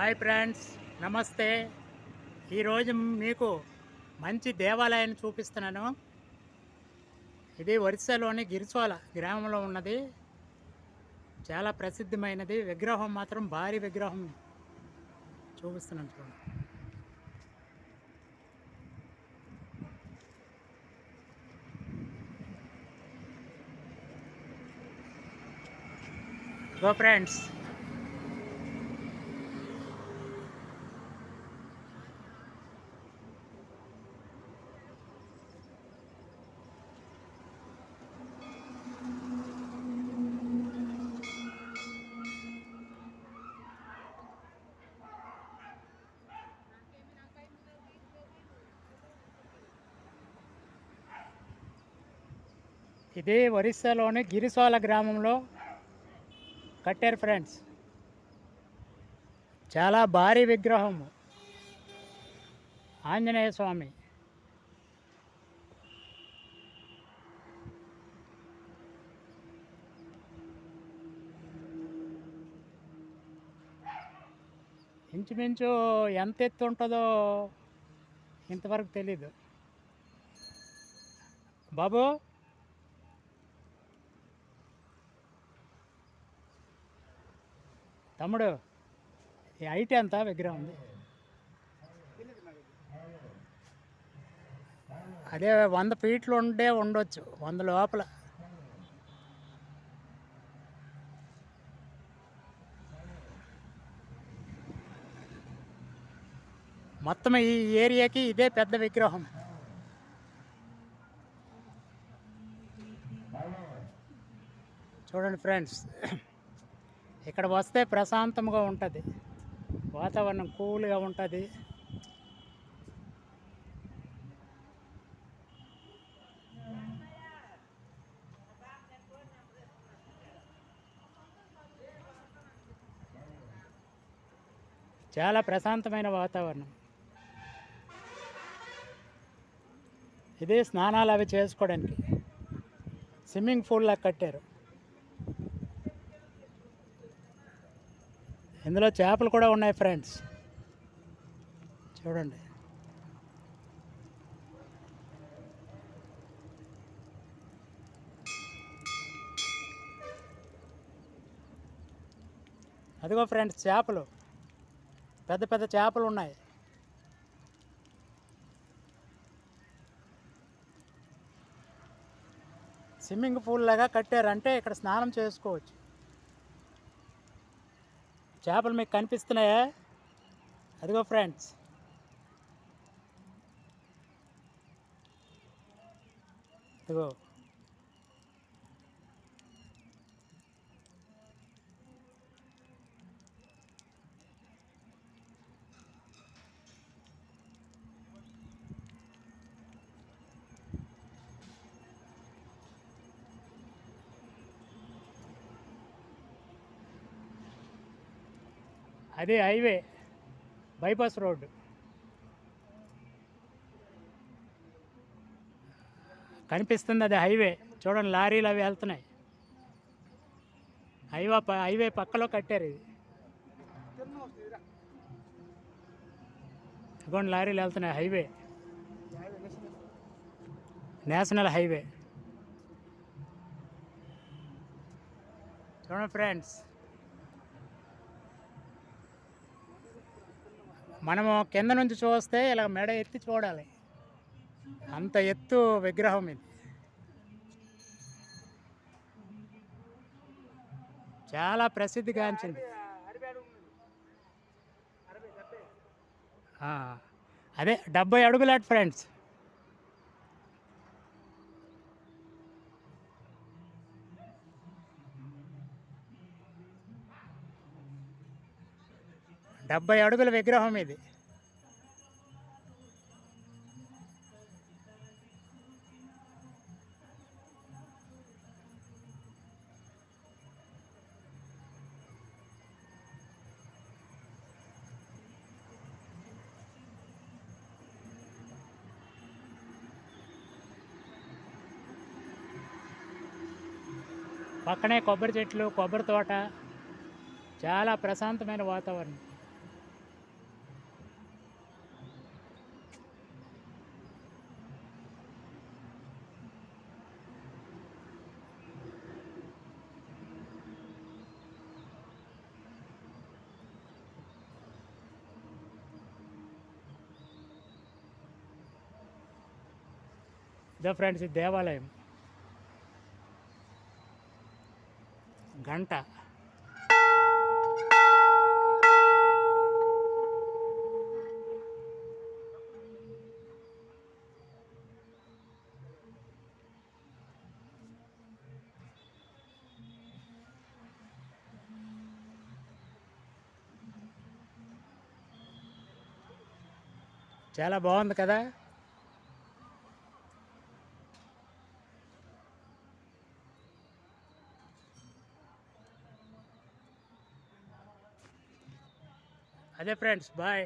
Hi friends నమస్తే. ఈరోజు మీకు మంచి దేవాలయాన్ని చూపిస్తున్నాను. ఇది ఒరిస్సాలోని గిరిచోల గ్రామంలో ఉన్నది. చాలా ప్రసిద్ధమైనది. విగ్రహం మాత్రం భారీ విగ్రహం చూపిస్తున్నాను చూడండి. గో ఫ్రెండ్స్ ఇది ఒరిస్సాలోని గిరిసోల గ్రామంలో కట్టారు ఫ్రెండ్స్. చాలా భారీ విగ్రహం. ఆంజనేయ స్వామి. ఇంచుమించు ఎంత ఎత్తు ఉంటుందో ఇంతవరకు తెలీదు. బాబు తమ్ముడు ఈ హైట్ ఎంత? విగ్రహం ఉంది. అదే వంద ఫీట్లు ఉండే ఉండొచ్చు వంద లోపల. మొత్తం ఈ ఏరియాకి ఇదే పెద్ద విగ్రహం. చూడండి ఫ్రెండ్స్. ఇక్కడ వస్తే ప్రశాంతంగా ఉంటుంది. వాతావరణం కూల్గా ఉంటుంది. చాలా ప్రశాంతమైన వాతావరణం. ఇది స్నానాలు అవి చేసుకోవడానికి. స్విమ్మింగ్ పూల్లా కట్టారు. ఇందులో చేపలు కూడా ఉన్నాయి ఫ్రెండ్స్ చూడండి. అదిగో ఫ్రెండ్స్ చేపలు. పెద్ద పెద్ద చేపలు ఉన్నాయి. స్విమ్మింగ్ పూల్ లాగా కట్టారంటే ఇక్కడ స్నానం చేసుకోవచ్చు. చేపలు మీకు కనిపిస్తున్నాయా? అదిగో ఫ్రెండ్స్. ఇదిగో. అది హైవే బైపాస్ రోడ్డు. కనిపిస్తుంది అది హైవే. చూడండి లారీలు అవి వెళ్తున్నాయి. హైవే హైవే పక్కలో కట్టారు ఇది. ఇదిగోండి లారీలు వెళ్తున్నాయి హైవే. National highway. చూడండి ఫ్రెండ్స్. మనము కింద నుంచి చూస్తే ఇలా మెడ ఎత్తి చూడాలి. అంత ఎత్తు విగ్రహం ఇది. చాలా ప్రసిద్ధిగాంచింది. అదే డెబ్బై అడుగులాట్ ఫ్రెండ్స్ డెబ్బై అడుగుల విగ్రహం ఇది. పక్కనే కొబ్బరి చెట్లు కొబ్బరి తోట చాలా ప్రశాంతమైన వాతావరణం. ఇదో ఫ్రెండ్స్ ఇది దేవాలయం. గంట. చాలా బాగుంది కదా? అదే ఫ్రెండ్స్ బాయ్